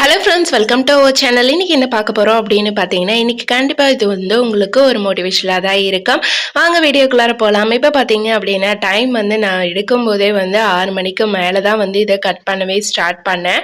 Hello friends welcome to our channel இன்றைக்கி என்ன பார்க்க போகிறோம் அப்படின்னு பார்த்தீங்கன்னா இன்னைக்கு கண்டிப்பாக இது வந்து உங்களுக்கு ஒரு மோட்டிவேஷனாக தான் இருக்கும். வாங்க வீடியோக்குள்ளார போகலாம் இப்போ பார்த்தீங்க அப்படின்னா டைம் வந்து நான் எடுக்கும்போதே வந்து ஆறு மணிக்கு மேலே தான் வந்து இதை கட் பண்ணவே ஸ்டார்ட் பண்ணேன்.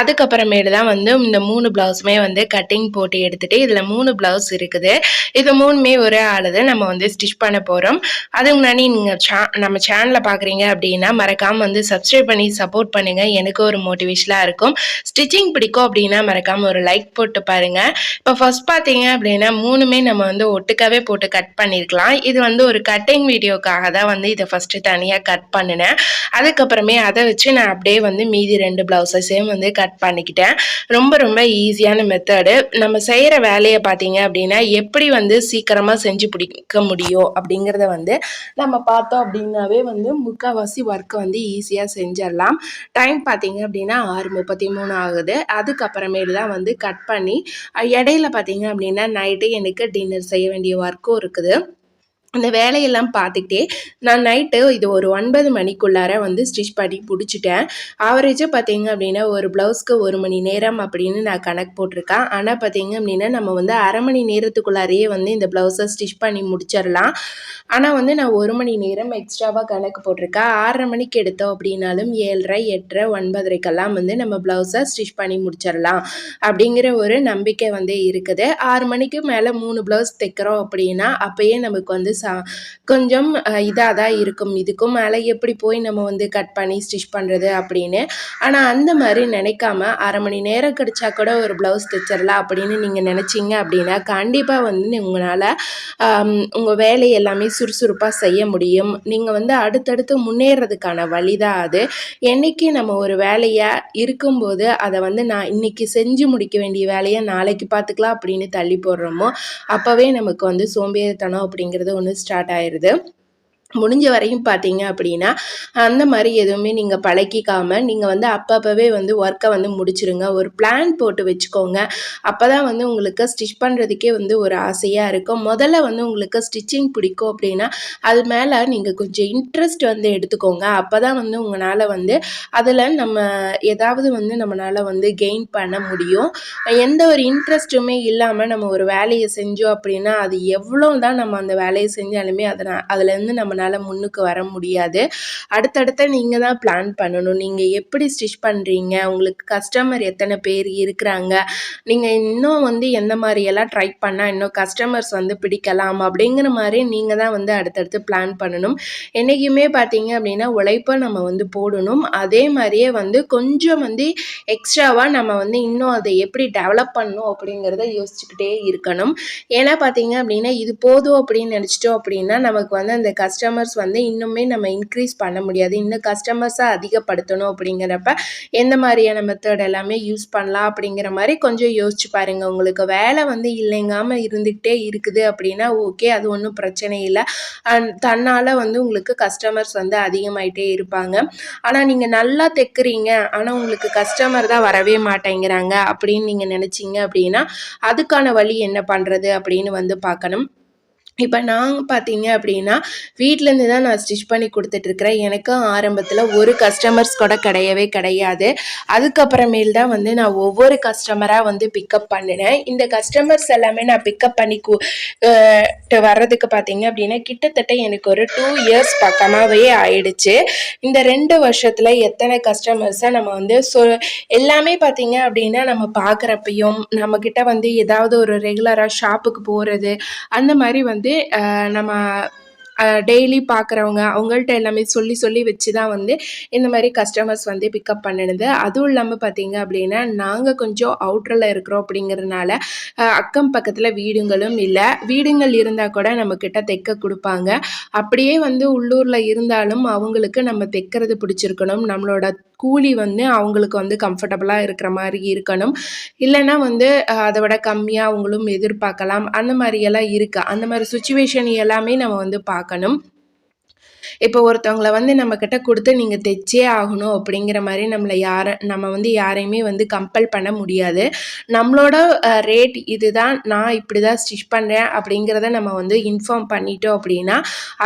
அதுக்கப்புறமேட்டு தான் வந்து இந்த மூணு ப்ளவுஸுமே வந்து கட்டிங் போட்டு எடுத்துகிட்டு இதில் மூணு ப்ளவுஸ் இருக்குது. இது மூணுமே ஒரே ஆளுது. நம்ம வந்து ஸ்டிச் பண்ண போகிறோம் அதுக்கு முன்னாடி நீங்கள் சே நம்ம சேனலை பார்க்குறீங்க அப்படின்னா மறக்காமல் வந்து சப்ஸ்கிரைப் பண்ணி சப்போர்ட் பண்ணுங்கள் எனக்கு ஒரு மோட்டிவேஷனாக இருக்கும். ஸ்டிச்சிங் பிடிக்கும் அப்படின்னா மறக்காமல் ஒரு லைக் போட்டு பாருங்கள் இப்போ ஃபர்ஸ்ட் பார்த்தீங்க அப்படின்னா மூணுமே நம்ம வந்து ஒட்டுக்காவே போட்டு கட் பண்ணியிருக்கலாம் இது வந்து ஒரு கட்டிங் வீடியோக்காக தான் வந்து இதை ஃபஸ்ட்டு தனியாக கட் பண்ணினேன். அதுக்கப்புறமே அதை வச்சு நான் அப்படியே வந்து மீதி ரெண்டு ப்ளவுஸஸையும் வந்து கட் பண்ணிக்கிட்டேன். ரொம்ப ரொம்ப ஈஸியான மெத்தடு நம்ம செய்கிற வேலையை பார்த்தீங்க அப்படின்னா எப்படி வந்து சீக்கிரமாக செஞ்சு பிடிக்க முடியும் அப்படிங்கிறத வந்து நம்ம பார்த்தோம் அப்படின்னாவே வந்து முக்கால்வாசி ஒர்க்கை வந்து ஈஸியாக செஞ்சிடலாம். டைம் பார்த்தீங்க அப்படின்னா ஆறு முப்பத்தி மூணு ஆகுது. அதுக்கப்புறமேட்டு தான் வந்து கட் பண்ணி இடையில பார்த்தீங்க அப்படின்னா நைட்டு எனக்கு டின்னர் செய்ய வேண்டிய ஒர்க்கும் இருக்குது. அந்த வேலையெல்லாம் பார்த்துக்கிட்டே நான் நைட்டு இது ஒரு ஒன்பது மணிக்குள்ளார வந்து ஸ்டிச் பண்ணி பிடிச்சிட்டேன். ஆவரேஜாக பார்த்தீங்க அப்படின்னா ஒரு ப்ளவுஸ்க்கு ஒரு மணி நேரம் அப்படின்னு நான் கணக்கு போட்டிருக்கேன். ஆனால் பார்த்தீங்க அப்படின்னா நம்ம வந்து அரை மணி நேரத்துக்குள்ளாரையே வந்து இந்த ப்ளவுஸை ஸ்டிச் பண்ணி முடிச்சிடலாம். ஆனால் வந்து நான் ஒரு மணி நேரம் எக்ஸ்ட்ராவாக கணக்கு போட்டிருக்கேன். ஆறரை மணிக்கு எடுத்தோம் அப்படின்னாலும் ஏழரை எட்டரை ஒன்பதரைக்கெல்லாம் வந்து நம்ம ப்ளவுஸை ஸ்டிச் பண்ணி முடிச்சிடலாம் அப்படிங்கிற ஒரு நம்பிக்கை வந்து இருக்குது. ஆறு மணிக்கு மேலே மூணு ப்ளவுஸ் தைக்கிறோம் அப்படின்னா அப்போயே நமக்கு வந்து சா கொஞ்சம் இதாக தான் இருக்கும். இதுக்கும் மேலே எப்படி போய் நம்ம வந்து கட் பண்ணி ஸ்டிச் பண்ணுறது அப்படின்னு. ஆனால் அந்த மாதிரி நினைக்காம அரை மணி நேரம் கிடச்சா கூட ஒரு ப்ளவுஸ் தைச்சிடலாம் அப்படின்னு நீங்கள் நினச்சிங்க அப்படின்னா கண்டிப்பாக வந்து உங்களால் உங்கள் வேலையை எல்லாமே சுறுசுறுப்பாக செய்ய முடியும். நீங்கள் வந்து அடுத்தடுத்து முன்னேறதுக்கான வழி தான் அது. என்னைக்கு நம்ம ஒரு வேலையை இருக்கும்போது அதை வந்து நான் இன்னைக்கு செஞ்சு முடிக்க வேண்டிய வேலையை நாளைக்கு பார்த்துக்கலாம் அப்படின்னு தள்ளி போடுறோமோ அப்போவே நமக்கு வந்து சோம்பேறித்தனம் அப்படிங்கிறது ஒன்று ஸ்டார்ட் ஆயிடுது முடிஞ்ச வரையும் பார்த்தீங்க அப்படின்னா அந்த மாதிரி எதுவுமே நீங்கள் பழக்கிக்காமல் நீங்கள் வந்து அப்பப்போவே வந்து ஒர்க்கை வந்து முடிச்சிருங்க. ஒரு பிளான் போட்டு வச்சுக்கோங்க. அப்போ தான் வந்து உங்களுக்கு ஸ்டிச் பண்ணுறதுக்கே வந்து ஒரு ஆசையாக இருக்கும். முதல்ல வந்து உங்களுக்கு ஸ்டிச்சிங் பிடிக்கும் அப்படின்னா அது மேலே நீங்கள் கொஞ்சம் இன்ட்ரெஸ்ட் வந்து எடுத்துக்கோங்க. அப்போ தான் வந்து உங்களால் வந்து அதில் நம்ம ஏதாவது வந்து நம்மளால் வந்து கெயின் பண்ண முடியும். எந்த ஒரு இன்ட்ரெஸ்ட்டுமே இல்லாமல் நம்ம ஒரு வேலையை செஞ்சோம் அப்படின்னா அது எவ்வளோ தான் நம்ம அந்த வேலையை செஞ்சாலுமே அதை அதுலேருந்து நம்மளால் முன்னுக்கு வர முடியாது. அடுத்தடுத்த நீங்கள் தான் பிளான் பண்ணணும். நீங்கள் எப்படி ஸ்டிச் பண்ணுறீங்க உங்களுக்கு கஸ்டமர் எத்தனை பேர் இருக்கிறாங்க? நீங்கள் இன்னும் வந்து எந்த மாதிரியெல்லாம் ட்ரை பண்ணால் இன்னும் கஸ்டமர்ஸ் வந்து பிடிக்கலாம் அப்படிங்கிற மாதிரி நீங்கள் தான் வந்து அடுத்தடுத்து பிளான் பண்ணணும். என்றைக்குமே பார்த்தீங்க அப்படின்னா உழைப்பை நம்ம வந்து போடணும். அதே மாதிரியே வந்து கொஞ்சம் வந்து எக்ஸ்ட்ராவாக நம்ம வந்து இன்னும் அதை எப்படி டெவலப் பண்ணணும் அப்படிங்கிறத யோசிச்சுக்கிட்டே இருக்கணும். ஏன்னா பார்த்தீங்க அப்படின்னா இது போதும் அப்படின்னு நினச்சிட்டோம் அப்படின்னா நமக்கு வந்து அந்த கஸ்டமர்ஸ் வந்து இன்னுமே நம்ம இன்க்ரீஸ் பண்ண முடியாது. இன்னும் கஸ்டமர்ஸை அதிகப்படுத்தணும் அப்படிங்கிறப்ப எந்த மாதிரியான மெத்தட் எல்லாமே யூஸ் பண்ணலாம் அப்படிங்கிற மாதிரி கொஞ்சம் யோசிச்சு பாருங்க. உங்களுக்கு வேலை வந்து இல்லைங்காமல் இருந்துக்கிட்டே இருக்குது அப்படின்னா ஓகே அது ஒன்றும் பிரச்சனை இல்லை. அண்ட் தன்னால் வந்து உங்களுக்கு கஸ்டமர்ஸ் வந்து அதிகமாயிட்டே இருப்பாங்க. ஆனால் நீங்கள் நல்லா தைக்கிறீங்க ஆனால் உங்களுக்கு கஸ்டமர் தான் வரவே மாட்டேங்கிறாங்க அப்படின்னு நீங்கள் நினச்சிங்க அப்படின்னா அதுக்கான வழி என்ன பண்ணுறது அப்படின்னு வந்து பார்க்கணும். இப்போ நான் பார்த்தீங்க அப்படின்னா வீட்டிலேருந்து தான் நான் ஸ்டிச் பண்ணி கொடுத்துட்ருக்குறேன். எனக்கும் ஆரம்பத்தில் ஒரு கஸ்டமர்ஸ் கூட கிடையவே கிடையாது. அதுக்கப்புறமேல் தான் வந்து நான் ஒவ்வொரு கஸ்டமராக வந்து பிக்கப் பண்ணினேன். இந்த கஸ்டமர்ஸ் எல்லாமே நான் பிக்கப் பண்ணி கு வர்றதுக்கு பார்த்தீங்க அப்படின்னா கிட்டத்தட்ட எனக்கு ஒரு டூ இயர்ஸ் பக்கமாகவே ஆயிடுச்சு. இந்த ரெண்டு வருஷத்தில் எத்தனை கஸ்டமர்ஸை நம்ம வந்து சொ எல்லாமே பார்த்தீங்க அப்படின்னா நம்ம பார்க்குறப்பையும் நம்மக்கிட்ட வந்து ஏதாவது ஒரு ரெகுலராக ஷாப்புக்கு போகிறது அந்த மாதிரி வந்து நம்ம டெய்லி பார்க்குறவங்க அவங்கள்ட்ட எல்லாமே சொல்லி சொல்லி வச்சு தான் வந்து இந்த மாதிரி கஸ்டமர்ஸ் வந்து பிக்கப் பண்ணினது. அதுவும் இல்லாமல் பார்த்தீங்க அப்படின்னா நாங்கள் கொஞ்சம் அவுட்டரில் இருக்கிறோம் அப்படிங்கிறதுனால அக்கம் பக்கத்தில் வீடுங்களும் இல்லை. வீடுங்கள் இருந்தால் கூட நம்மக்கிட்ட தைக்க கொடுப்பாங்க. அப்படியே வந்து உள்ளூரில் இருந்தாலும் அவங்களுக்கு நம்ம தைக்கிறது பிடிச்சிருக்கணும். நம்மளோட கூலி வந்து அவங்களுக்கு வந்து கம்ஃபர்டபுளாக இருக்கிற மாதிரி இருக்கணும். இல்லைன்னா வந்து அதை விட கம்மியாக அவங்களும் எதிர்பார்க்கலாம். அந்த மாதிரியெல்லாம் இருக்குது அந்த மாதிரி சுச்சுவேஷன் எல்லாமே நம்ம வந்து பார்க்கணும் பார்க்கணும் இப்போ ஒருத்தவங்களை வந்து நம்மக்கிட்ட கொடுத்து நீங்கள் தைச்சே ஆகணும் அப்படிங்கிற மாதிரி நம்மளை யாரை நம்ம வந்து யாரையுமே வந்து கம்பல் பண்ண முடியாது. நம்மளோட ரேட் இதுதான். நான் இப்படி தான் ஸ்டிச் பண்ணுறேன் அப்படிங்கிறத நம்ம வந்து இன்ஃபார்ம் பண்ணிட்டோம் அப்படின்னா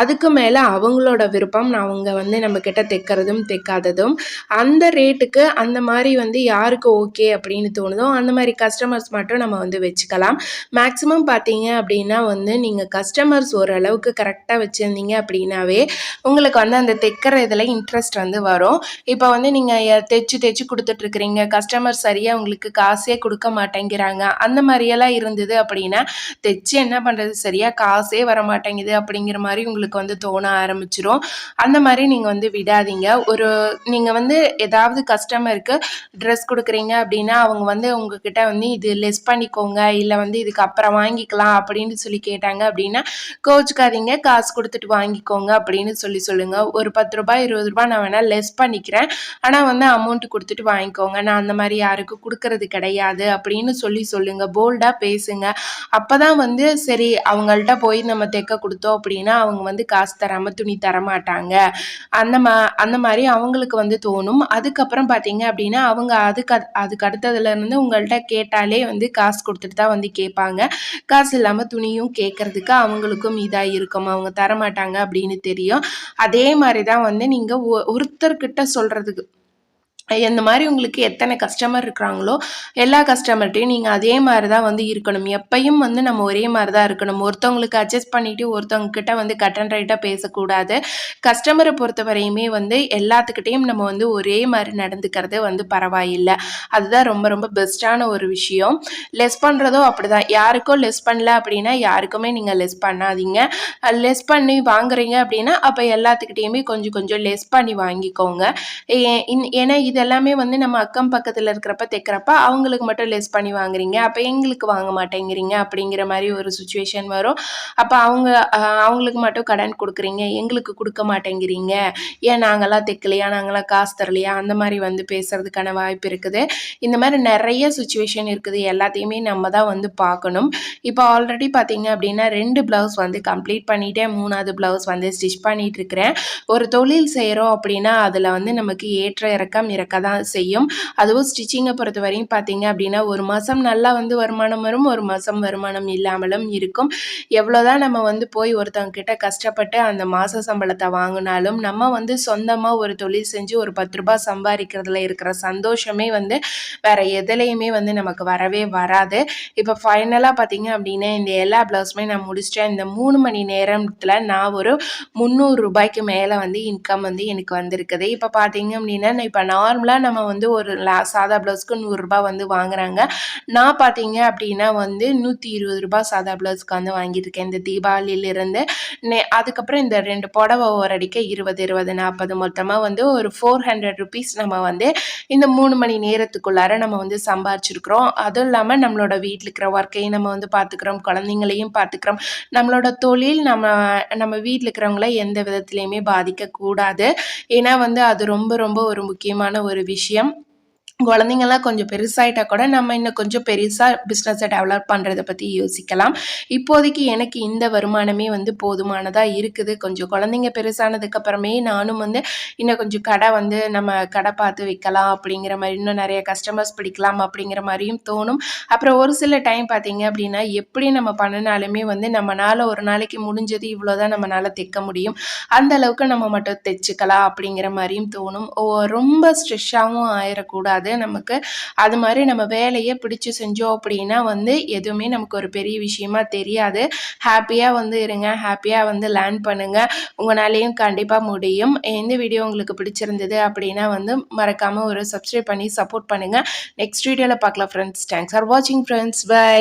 அதுக்கு மேலே அவங்களோட விருப்பம் நான் அவங்க வந்து நம்மக்கிட்ட தைக்கிறதும் தைக்காததும் அந்த ரேட்டுக்கு அந்த மாதிரி வந்து யாருக்கு ஓகே அப்படின்னு தோணுதோ அந்த மாதிரி கஸ்டமர்ஸ் மட்டும் நம்ம வந்து வச்சுக்கலாம். மேக்ஸிமம் பார்த்தீங்க அப்படின்னா வந்து நீங்கள் கஸ்டமர்ஸ் ஓரளவுக்கு கரெக்டாக வச்சுருந்தீங்க அப்படின்னாவே உங்களுக்கு வந்து அந்த தைக்கிற இதில் இன்ட்ரெஸ்ட் வந்து வரும். இப்போ வந்து நீங்கள் தைச்சு தைச்சு கொடுத்துட்ருக்குறீங்க கஸ்டமர் சரியாக உங்களுக்கு காசே கொடுக்க மாட்டேங்கிறாங்க. அந்த மாதிரியெல்லாம் இருந்தது அப்படின்னா தைச்சு என்ன பண்ணுறது சரியாக காசே வர மாட்டேங்குது அப்படிங்கிற மாதிரி உங்களுக்கு வந்து தோண ஆரம்பிச்சிரும். அந்த மாதிரி நீங்கள் வந்து விடாதீங்க. ஒரு நீங்கள் வந்து ஏதாவது கஸ்டமருக்கு ட்ரெஸ் கொடுக்குறீங்க அப்படின்னா அவங்க வந்து உங்ககிட்ட வந்து இது லெஸ் பண்ணிக்கோங்க. இல்லை வந்து இதுக்கு அப்புறம் வாங்கிக்கலாம் அப்படின்னு சொல்லி கேட்டாங்க அப்படின்னா கோச்சுக்காதீங்க. காசு கொடுத்துட்டு வாங்கிக்கோங்க அப்படின்னு சொல்லி சொல்லுங்கள் ஒரு பத்து ரூபாய் இருபது ரூபாய் நான் வேணால் லெஸ் பண்ணிக்கிறேன். ஆனால் வந்து அமௌண்ட் கொடுத்துட்டு வாங்கிக்கோங்க. நான் அந்த மாதிரி யாருக்கும் கொடுக்கறது கிடையாது அப்படின்னு சொல்லி சொல்லுங்கள் போல்டாக பேசுங்க. அப்போ தான் வந்து சரி அவங்கள்ட்ட போய் நம்ம தைக்க கொடுத்தோம் அப்படின்னா அவங்க வந்து காசு தராமல் துணி தரமாட்டாங்க. அந்த மா அந்த மாதிரி அவங்களுக்கு வந்து தோணும். அதுக்கப்புறம் பார்த்தீங்க அப்படின்னா அவங்க அதுக்கு அதுக்கு அடுத்ததுலேருந்து உங்கள்கிட்ட கேட்டாலே வந்து காசு கொடுத்துட்டு தான் வந்து கேட்பாங்க. காசு இல்லாமல் துணியும் கேட்குறதுக்கு அவங்களுக்கும் இதாக இருக்கும் அவங்க தரமாட்டாங்க அப்படின்னு தெரியும். அதே மாதிரி தான் வந்து நீங்கள் ஒருத்தர்கிட்ட சொல்கிறதுக்கு இந்த மாதிரி உங்களுக்கு எத்தனை கஸ்டமர் இருக்கிறாங்களோ எல்லா கஸ்டமர்கிட்டையும் நீங்கள் அதே மாதிரி தான் வந்து இருக்கணும். எப்பையும் வந்து நம்ம ஒரே மாதிரி தான் இருக்கணும். ஒருத்தவங்களுக்கு அட்ஜஸ்ட் பண்ணிவிட்டு ஒருத்தவங்க கிட்ட வந்து கட் அண்ட் ரைட்டாக பேசக்கூடாது. கஸ்டமரை பொறுத்த வரையுமே வந்து எல்லாத்துக்கிட்டேயும் நம்ம வந்து ஒரே மாதிரி நடந்துக்கிறது வந்து பரவாயில்லை. அதுதான் ரொம்ப ரொம்ப பெஸ்ட்டான ஒரு விஷயம். லெஸ் பண்ணுறதோ அப்படி தான் யாருக்கும் லெஸ் பண்ணல அப்படின்னா யாருக்குமே நீங்கள் லெஸ் பண்ணாதீங்க. லெஸ் பண்ணி வாங்குறீங்க அப்படின்னா அப்போ எல்லாத்துக்கிட்டேயுமே கொஞ்சம் கொஞ்சம் லெஸ் பண்ணி வாங்கிக்கோங்க. ஏன்னா இதெல்லாமே வந்து நம்ம அக்கம் பக்கத்தில் இருக்கிறப்ப தைக்கிறப்ப அவங்களுக்கு மட்டும் லெஸ் பண்ணி வாங்குறீங்க. அப்போ எங்களுக்கு வாங்க மாட்டேங்கிறீங்க அப்படிங்கிற மாதிரி ஒரு சுச்சுவேஷன் வரும். அப்போ அவங்க அவங்களுக்கு மட்டும் கடன் கொடுக்குறீங்க. எங்களுக்கு கொடுக்க மாட்டேங்கிறீங்க. ஏன் நாங்களாம் தைக்கலையா? நாங்களாம் காசு தரலையா? அந்த மாதிரி வந்து பேசுறதுக்கான வாய்ப்பு இருக்குது. இந்த மாதிரி நிறைய சுச்சுவேஷன் இருக்குது. எல்லாத்தையுமே நம்ம தான் வந்து பார்க்கணும். இப்போ ஆல்ரெடி பார்த்தீங்க அப்படின்னா ரெண்டு ப்ளவுஸ் வந்து கம்ப்ளீட் பண்ணிட்டேன். மூணாவது ப்ளவுஸ் வந்து ஸ்டிச் பண்ணிட்டு இருக்கிறேன். ஒரு தொழில் செய்கிறோம் அப்படின்னா அதில் வந்து நமக்கு ஏற்ற இறக்கம் இறக்க இருக்க தான் செய்யும். அதுவும் ஸ்டிச்சிங்கை பொறுத்த வரையும் பார்த்தீங்க அப்படின்னா ஒரு மாதம் நல்லா வந்து வருமானம் வரும் ஒரு மாதம் வருமானம் இல்லாமலும் இருக்கும். எவ்வளோதான் நம்ம வந்து போய் ஒருத்தவங்க கிட்ட கஷ்டப்பட்டு அந்த மாத சம்பளத்தை வாங்கினாலும் நம்ம வந்து சொந்தமாக ஒரு தொழில் செஞ்சு ஒரு பத்து ரூபாய் சம்பாதிக்கிறதுல இருக்கிற சந்தோஷமே வந்து வேற எதுலேயுமே வந்து நமக்கு வரவே வராது. இப்போ ஃபைனலாக பார்த்தீங்க அப்படின்னா இந்த எல்லா ப்ளவுஸுமே நான் முடிச்சிட்டேன். இந்த மூணு மணி நேரத்தில் நான் ஒரு முந்நூறு ரூபாய்க்கு மேலே வந்து இன்கம் வந்து எனக்கு வந்திருக்குது. இப்போ பார்த்தீங்க அப்படின்னா இப்போ நான் நார்மலாக நம்ம வந்து ஒரு லா சாதா ப்ளவுஸ்க்கு நூறுரூபா வந்து வாங்குறாங்க. நான் பார்த்தீங்க அப்படின்னா வந்து நூற்றி இருபது ரூபா சாதா ப்ளவுஸ்க்கு வந்து வாங்கியிருக்கேன். இந்த தீபாவளியிலிருந்து. நே அதுக்கப்புறம் இந்த ரெண்டு புடவை ஒரு அடிக்க இருபது இருபது நாற்பது மொத்தமாக வந்து ஒரு ஃபோர் ஹண்ட்ரட் ருபீஸ் நம்ம வந்து இந்த மூணு மணி நேரத்துக்குள்ளார நம்ம வந்து சம்பாரிச்சிருக்கிறோம். அதுவும் இல்லாமல் நம்மளோட வீட்டில் இருக்கிற ஒர்க்கையும் நம்ம வந்து பார்த்துக்கிறோம் குழந்தைங்களையும் பார்த்துக்கிறோம் நம்மளோட தொழில் நம்ம நம்ம வீட்டில் இருக்கிறவங்கள எந்த விதத்துலையுமே பாதிக்கக்கூடாது. ஏன்னா வந்து அது ரொம்ப ரொம்ப ஒரு முக்கியமான ஒரு விஷயம். குழந்தைங்கள்லாம் கொஞ்சம் பெருசாகிட்டா கூட நம்ம இன்னும் கொஞ்சம் பெருசாக பிஸ்னஸை டெவலப் பண்ணுறதை பற்றி யோசிக்கலாம். இப்போதைக்கு எனக்கு இந்த வருமானமே வந்து போதுமானதாக இருக்குது. கொஞ்சம் குழந்தைங்க பெருசானதுக்கப்புறமே நானும் வந்து இன்னும் கொஞ்சம் கடை வந்து நம்ம கடை பார்த்து வைக்கலாம் அப்படிங்கிற மாதிரி இன்னும் நிறைய கஸ்டமர்ஸ் பிடிக்கலாம் அப்படிங்கிற மாதிரியும் தோணும். அப்புறம் ஒரு சில டைம் பார்த்தீங்க அப்படின்னா எப்படி நம்ம பண்ணினாலுமே வந்து நம்மளால் ஒரு நாளைக்கு முடிஞ்சது இவ்வளோ தான் நம்மளால் தைக்க முடியும். அந்த அளவுக்கு நம்ம மட்டும் தைச்சிக்கலாம் அப்படிங்கிற மாதிரியும் தோணும். ரொம்ப ஸ்ட்ரெஸ்ஸாகவும் ஆயிடக்கூடாது கிடையாது நமக்கு அது மாதிரி நம்ம வேலையை பிடிச்சி செஞ்சோம் அப்படின்னா வந்து எதுவுமே நமக்கு ஒரு பெரிய விஷயமா தெரியாது. ஹாப்பியாக வந்து இருங்க. ஹாப்பியாக வந்து லேர்ன் பண்ணுங்கள் உங்களாலேயும் கண்டிப்பாக முடியும். எந்த வீடியோ உங்களுக்கு பிடிச்சிருந்தது அப்படின்னா வந்து மறக்காமல் ஒரு சப்ஸ்கிரைப் பண்ணி சப்போர்ட் பண்ணுங்கள் நெக்ஸ்ட் வீடியோவில் பார்க்கலாம் ஃப்ரெண்ட்ஸ் தேங்க்ஸ் ஃபார் வாட்சிங் ஃப்ரெண்ட்ஸ் பை